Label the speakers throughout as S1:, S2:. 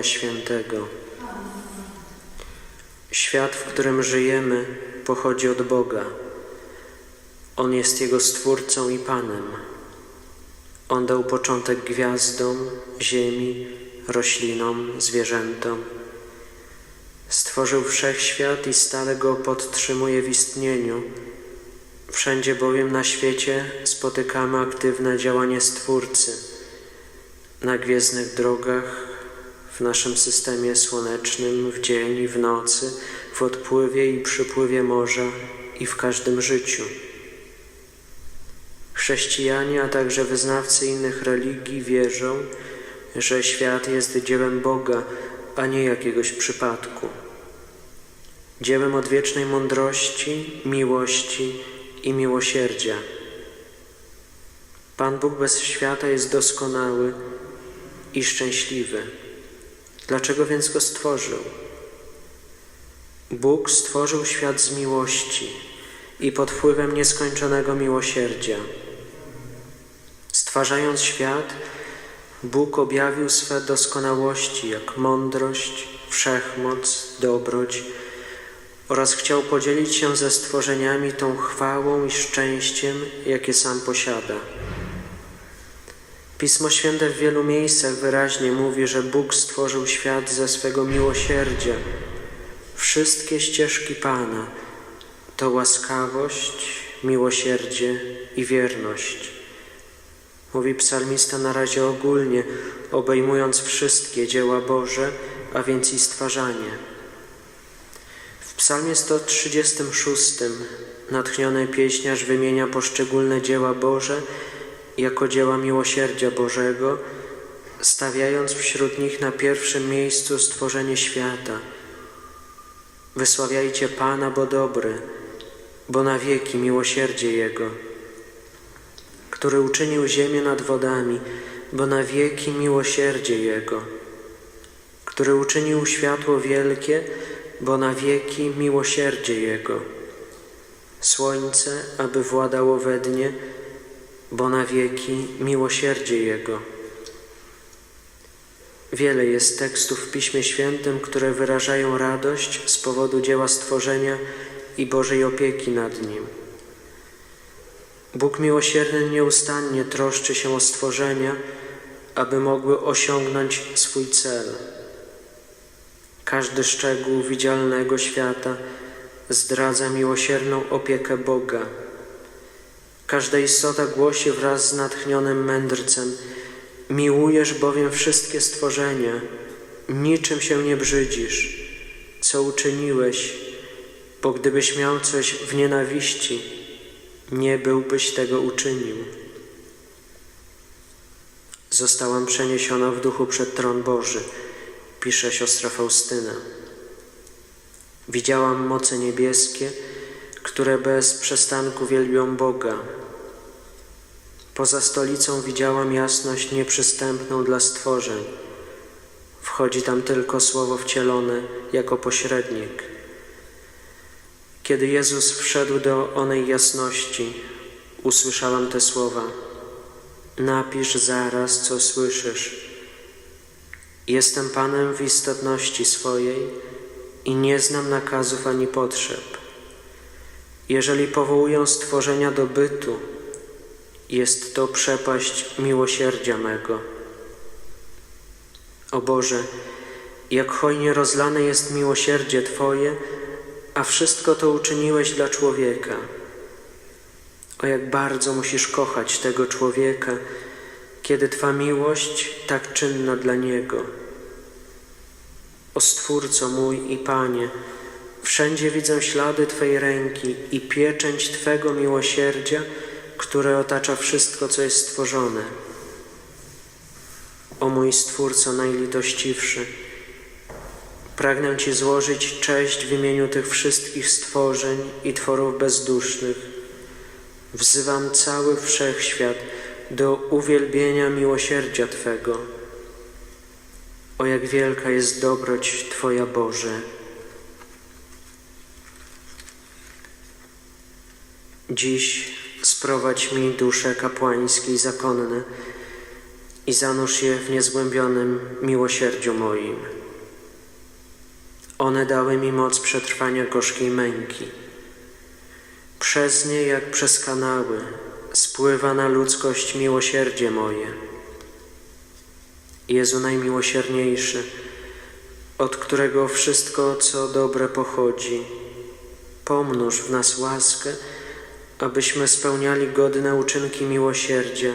S1: Ducha Świętego. Świat, w którym żyjemy, pochodzi od Boga. On jest Jego Stwórcą i Panem. On dał początek gwiazdom, ziemi, roślinom, zwierzętom. Stworzył wszechświat i stale go podtrzymuje w istnieniu. Wszędzie bowiem na świecie spotykamy aktywne działanie Stwórcy. Na gwiezdnych drogach, w naszym systemie słonecznym, w dzień i w nocy, w odpływie i przypływie morza i w każdym życiu. Chrześcijanie, a także wyznawcy innych religii wierzą, że świat jest dziełem Boga, a nie jakiegoś przypadku. Dziełem odwiecznej mądrości, miłości i miłosierdzia. Pan Bóg bez świata jest doskonały i szczęśliwy. Dlaczego więc go stworzył? Bóg stworzył świat z miłości i pod wpływem nieskończonego miłosierdzia. Stwarzając świat, Bóg objawił swe doskonałości, jak mądrość, wszechmoc, dobroć oraz chciał podzielić się ze stworzeniami tą chwałą i szczęściem, jakie sam posiada. Pismo Święte w wielu miejscach wyraźnie mówi, że Bóg stworzył świat ze swego miłosierdzia. Wszystkie ścieżki Pana to łaskawość, miłosierdzie i wierność. Mówi psalmista na razie ogólnie, obejmując wszystkie dzieła Boże, a więc i stwarzanie. W psalmie 136 natchniony pieśniarz wymienia poszczególne dzieła Boże jako dzieła miłosierdzia Bożego, stawiając wśród nich na pierwszym miejscu stworzenie świata. Wysławiajcie Pana, bo dobry, bo na wieki miłosierdzie Jego, który uczynił ziemię nad wodami, bo na wieki miłosierdzie Jego, który uczynił światło wielkie, bo na wieki miłosierdzie Jego, słońce, aby władało we dnie, bo na wieki miłosierdzie Jego. Wiele jest tekstów w Piśmie Świętym, które wyrażają radość z powodu dzieła stworzenia i Bożej opieki nad nim. Bóg miłosierny nieustannie troszczy się o stworzenia, aby mogły osiągnąć swój cel. Każdy szczegół widzialnego świata zdradza miłosierną opiekę Boga. Każda istota głosi wraz z natchnionym mędrcem: Miłujesz bowiem wszystkie stworzenia, niczym się nie brzydzisz, co uczyniłeś, bo gdybyś miał coś w nienawiści, nie byłbyś tego uczynił. Zostałam przeniesiona w duchu przed tron Boży, pisze siostra Faustyna. Widziałam moce niebieskie, które bez przestanku wielbią Boga. Poza stolicą widziałam jasność nieprzystępną dla stworzeń. Wchodzi tam tylko Słowo wcielone jako pośrednik. Kiedy Jezus wszedł do onej jasności, usłyszałam te słowa: Napisz zaraz, co słyszysz. Jestem Panem w istotności swojej i nie znam nakazów ani potrzeb. Jeżeli powołuję stworzenia do bytu, jest to przepaść miłosierdzia mego. O Boże, jak hojnie rozlane jest miłosierdzie Twoje, a wszystko to uczyniłeś dla człowieka. O jak bardzo musisz kochać tego człowieka, kiedy Twa miłość tak czynna dla niego. O Stwórco mój i Panie, Wszędzie widzę ślady Twej ręki i pieczęć Twego miłosierdzia, które otacza wszystko, co jest stworzone. O mój Stwórco najlitościwszy, pragnę Ci złożyć cześć w imieniu tych wszystkich stworzeń i tworów bezdusznych. Wzywam cały wszechświat do uwielbienia miłosierdzia Twego. O jak wielka jest dobroć Twoja Boże. Dziś sprowadź mi dusze kapłańskie i zakonne i zanurz je w niezgłębionym miłosierdziu moim. One dały mi moc przetrwania gorzkiej męki. Przez nie, jak przez kanały, spływa na ludzkość miłosierdzie moje. Jezu najmiłosierniejszy, od którego wszystko, co dobre pochodzi, pomnóż w nas łaskę, abyśmy spełniali godne uczynki miłosierdzia,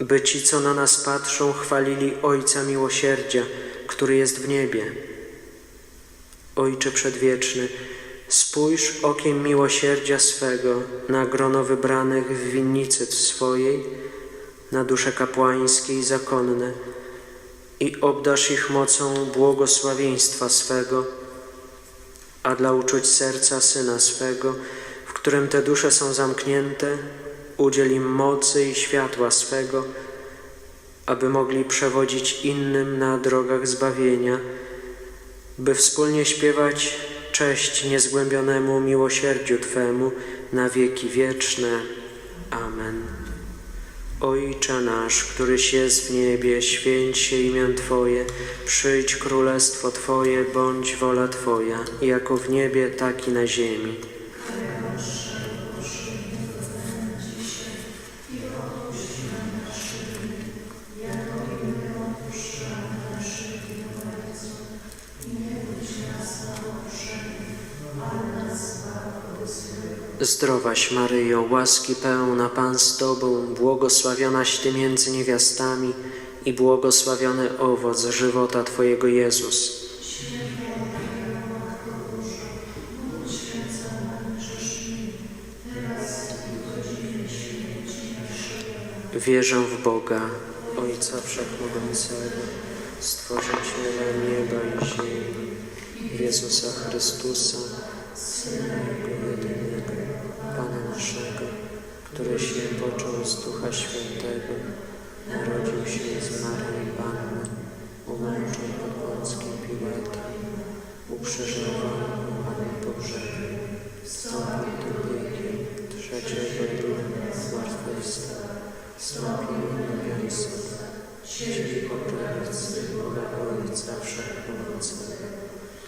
S1: by ci, co na nas patrzą, chwalili Ojca miłosierdzia, który jest w niebie. Ojcze przedwieczny, spójrz okiem miłosierdzia swego na grono wybranych w winnicy swojej, na dusze kapłańskie i zakonne i obdasz ich mocą błogosławieństwa swego, a dla uczuć serca Syna swego, którym te dusze są zamknięte, udziel im mocy i światła swego, aby mogli przewodzić innym na drogach zbawienia, by wspólnie śpiewać cześć niezgłębionemu miłosierdziu Twemu na wieki wieczne. Amen. Ojcze nasz, któryś jest w niebie, święć się imię Twoje, przyjdź królestwo Twoje, bądź wola Twoja, jako w niebie, tak i na ziemi. Zdrowaś Maryjo, łaski pełna Pan z Tobą, błogosławionaś Ty między niewiastami i błogosławiony owoc żywota Twojego Jezus. Wierzę w Boga, Ojca Wszechmogącego, Stworzyciela nieba i ziemi, Jezusa Chrystusa, Syna Jego jedynego, się począł z Ducha Świętego, narodził się z Maryi Panny, umęczon pod Pąckim Piłatem, ukrzyżowany, umarł po grzebie, wstąpił do piekieł, trzeciego dnia zmartwychwstał, wstąpił na niebiosa, siedzi po prawicy Boga Ojca Wszechmogącego.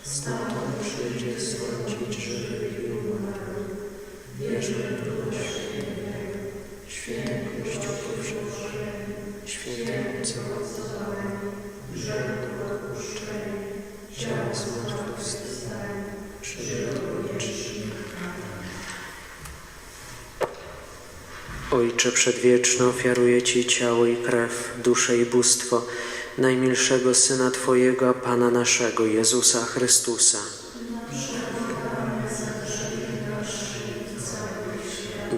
S1: Stamtąd przyjdzie sądzić żywych i umarłych. Wierzę w Ducha Świętego, święty Kościół powszechny, świętego całego, grzech odpuszczenia, ciała zmartwychwstania, wiecznego. Ojcze Przedwieczny, ofiaruję Ci ciało i krew, duszę i bóstwo najmilszego Syna Twojego, a Pana naszego, Jezusa Chrystusa.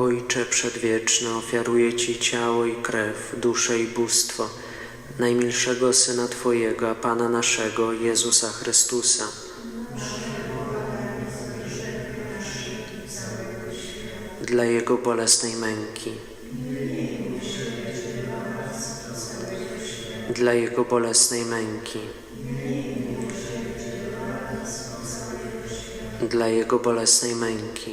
S1: Ojcze Przedwieczny, ofiaruję Ci ciało i krew, duszę i bóstwo najmilszego Syna Twojego, Pana naszego, Jezusa Chrystusa, dla Jego bolesnej męki, dla Jego bolesnej męki, dla Jego bolesnej męki,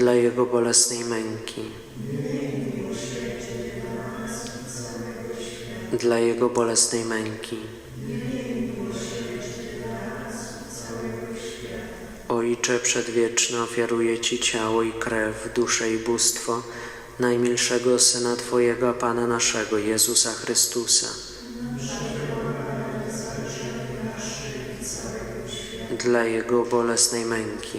S1: dla Jego bolesnej męki, dla Jego bolesnej męki. Ojcze Przedwieczny, ofiaruję Ci ciało i krew, duszę i bóstwo najmilszego Syna Twojego, Pana naszego, Jezusa Chrystusa. Dla Jego bolesnej męki.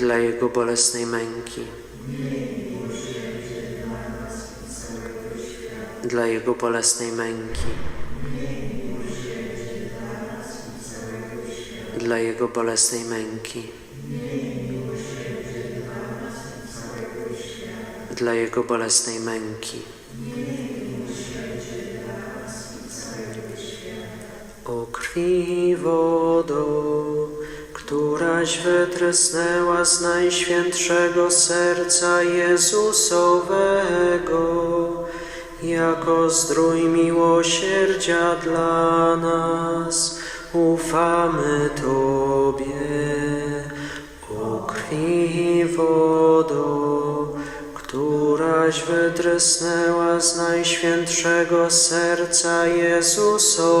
S1: dla Jego bolesnej męki, dla Jego bolesnej męki, dla Jego bolesnej męki, dla Jego bolesnej męki. O krwi i wodo, któraś wytrysnęła z najświętszego serca Jezusowego, jako zdrój miłosierdzia dla nas, ufamy Tobie. O krwi wodo, któraś wytrysnęła z najświętszego serca Jezusowego,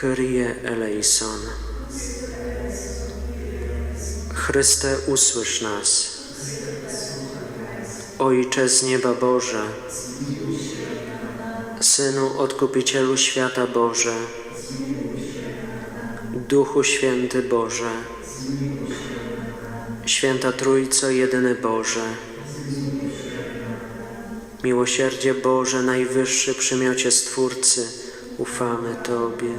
S1: Kyrie eleison. Chryste, usłysz nas. Ojcze z nieba Boże, Synu Odkupicielu świata Boże, Duchu Święty Boże, Święta Trójco Jedyny Boże, Miłosierdzie Boże, Najwyższy przymiocie Stwórcy, ufamy Tobie.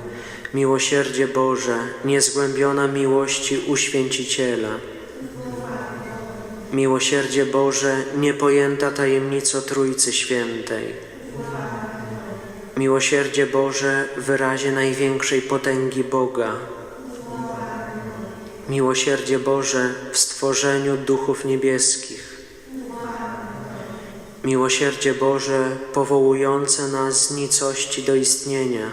S1: Miłosierdzie Boże, niezgłębiona miłości uświęciciela. Miłosierdzie Boże, niepojęta tajemnico Trójcy Świętej. Miłosierdzie Boże, wyrazie największej potęgi Boga. Miłosierdzie Boże w stworzeniu duchów niebieskich. Miłosierdzie Boże powołujące nas z nicości do istnienia.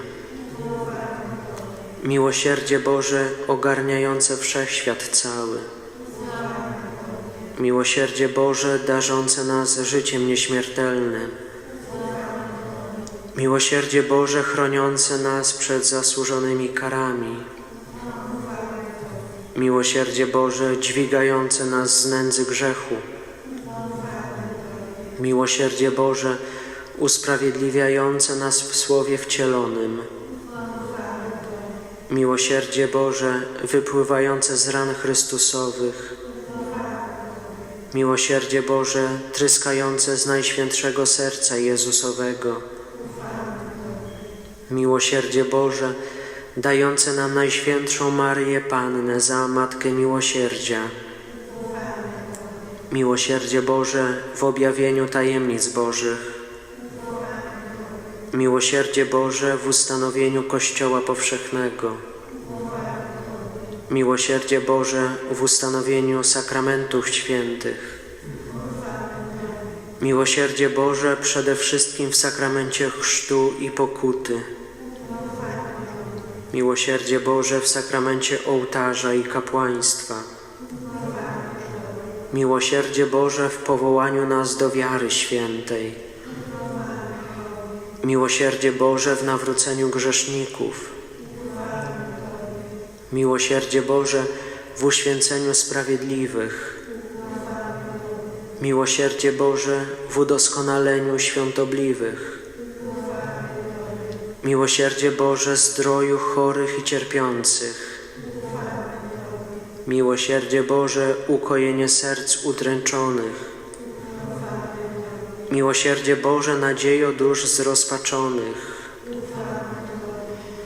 S1: Miłosierdzie Boże ogarniające wszechświat cały. Miłosierdzie Boże darzące nas życiem nieśmiertelnym. Miłosierdzie Boże chroniące nas przed zasłużonymi karami. Miłosierdzie Boże dźwigające nas z nędzy grzechu. Miłosierdzie Boże usprawiedliwiające nas w Słowie wcielonym. Miłosierdzie Boże wypływające z ran Chrystusowych. Miłosierdzie Boże tryskające z Najświętszego Serca Jezusowego. Miłosierdzie Boże dające nam Najświętszą Marię Pannę za Matkę Miłosierdzia. Miłosierdzie Boże w objawieniu tajemnic Bożych. Miłosierdzie Boże w ustanowieniu Kościoła Powszechnego. Miłosierdzie Boże w ustanowieniu sakramentów świętych. Miłosierdzie Boże przede wszystkim w sakramencie chrztu i pokuty. Miłosierdzie Boże w sakramencie ołtarza i kapłaństwa. Miłosierdzie Boże w powołaniu nas do wiary świętej. Miłosierdzie Boże w nawróceniu grzeszników. Miłosierdzie Boże w uświęceniu sprawiedliwych. Miłosierdzie Boże w udoskonaleniu świątobliwych. Miłosierdzie Boże zdroju chorych i cierpiących. Miłosierdzie Boże ukojenie serc udręczonych. Miłosierdzie Boże nadziejo dusz zrozpaczonych.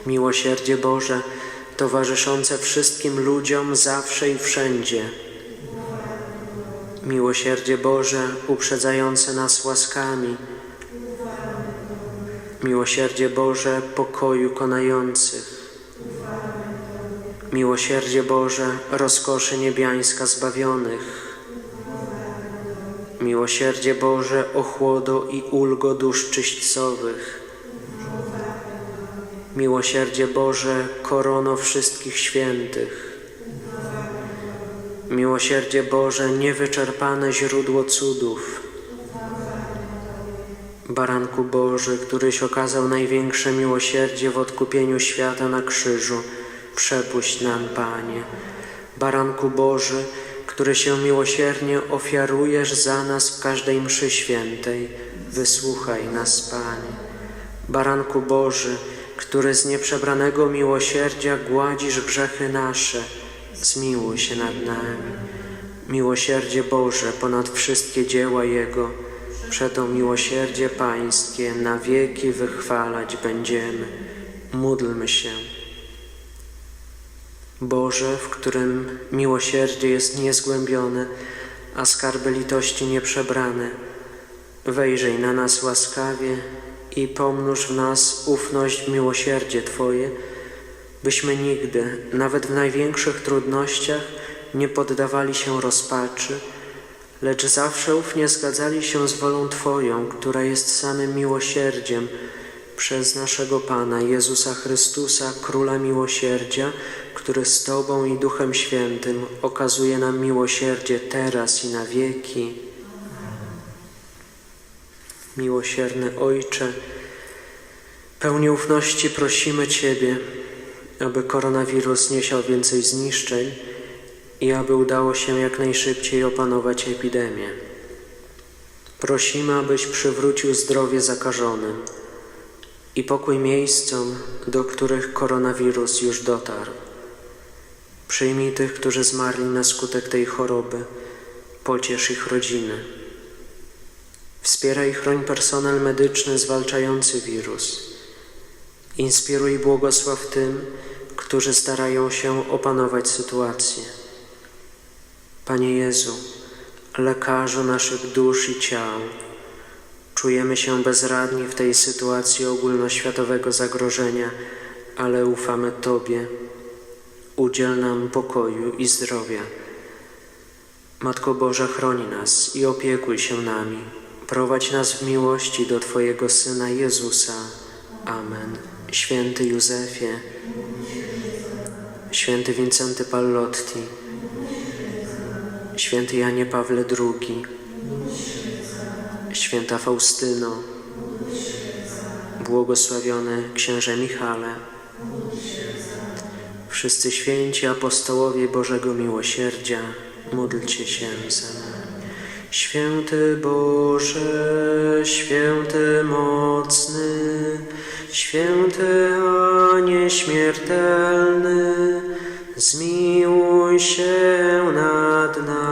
S1: Miłosierdzie Boże towarzyszące wszystkim ludziom zawsze i wszędzie. Miłosierdzie Boże uprzedzające nas łaskami. Miłosierdzie Boże pokoju konających. Miłosierdzie Boże, rozkoszy niebiańska zbawionych. Miłosierdzie Boże, ochłodo i ulgo dusz czyśćcowych. Miłosierdzie Boże, korono wszystkich świętych. Miłosierdzie Boże, niewyczerpane źródło cudów. Baranku Boży, któryś okazał największe miłosierdzie w odkupieniu świata na krzyżu, przepuść nam, Panie. Baranku Boży, który się miłosiernie ofiarujesz za nas w każdej mszy świętej, wysłuchaj nas, Panie. Baranku Boży, który z nieprzebranego miłosierdzia gładzisz grzechy nasze, zmiłuj się nad nami. Miłosierdzie Boże ponad wszystkie dzieła Jego, przeto miłosierdzie Pańskie na wieki wychwalać będziemy. Módlmy się. Boże, w którym miłosierdzie jest niezgłębione, a skarby litości nieprzebrane, wejrzyj na nas łaskawie i pomnóż w nas ufność w miłosierdzie Twoje, byśmy nigdy, nawet w największych trudnościach, nie poddawali się rozpaczy, lecz zawsze ufnie zgadzali się z wolą Twoją, która jest samym miłosierdziem, przez naszego Pana Jezusa Chrystusa, Króla Miłosierdzia, który z Tobą i Duchem Świętym okazuje nam miłosierdzie teraz i na wieki. Miłosierny Ojcze, pełni ufności prosimy Ciebie, aby koronawirus nie siał więcej zniszczeń i aby udało się jak najszybciej opanować epidemię. Prosimy, abyś przywrócił zdrowie zakażonym i pokój miejscom, do których koronawirus już dotarł. Przyjmij tych, którzy zmarli na skutek tej choroby, pociesz ich rodziny. Wspieraj i chroń personel medyczny zwalczający wirus. Inspiruj błogosław tym, którzy starają się opanować sytuację. Panie Jezu, lekarzu naszych dusz i ciał, czujemy się bezradni w tej sytuacji ogólnoświatowego zagrożenia, ale ufamy Tobie. Udziel nam pokoju i zdrowia. Matko Boża, chroni nas i opiekuj się nami. Prowadź nas w miłości do Twojego Syna Jezusa. Amen. Święty Józefie, Święty Wincenty Pallotti, Święty Janie Pawle II, Święta Faustyno, błogosławiony księże Michale, wszyscy święci apostołowie Bożego Miłosierdzia, módlcie się za. Święty Boże, święty mocny, święty a nieśmiertelny, zmiłuj się nad nami.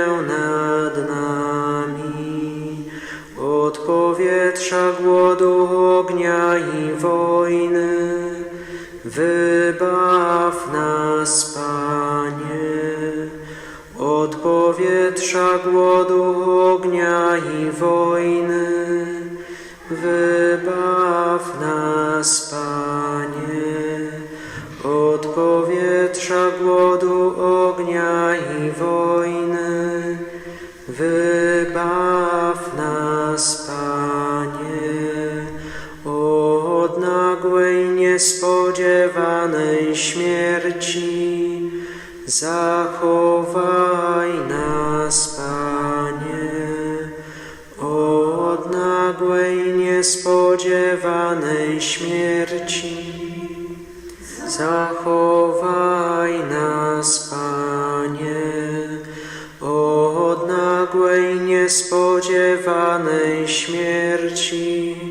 S1: powietrza głodu, ognia i wojny, wybaw nas, Panie. Od powietrza głodu, ognia i wojny, wybaw nas, Panie. Niespodziewanej śmierci, zachowaj nas, Panie. Od nagłej, niespodziewanej śmierci, zachowaj nas, Panie. Od nagłej, niespodziewanej śmierci,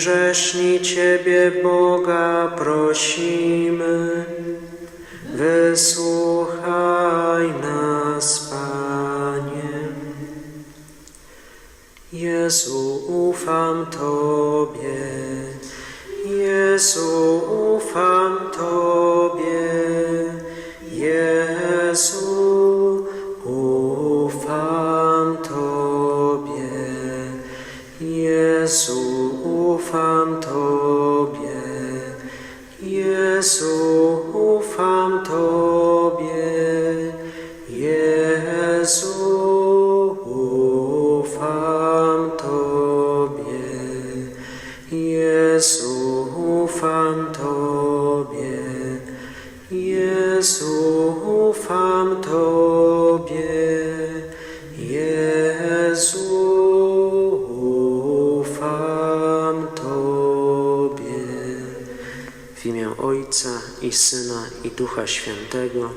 S1: Grzeszni Ciebie, Boga, prosimy. Wysłuchaj nas, Panie. Jezu, ufam Tobie. Jezu, Ducha Świętego.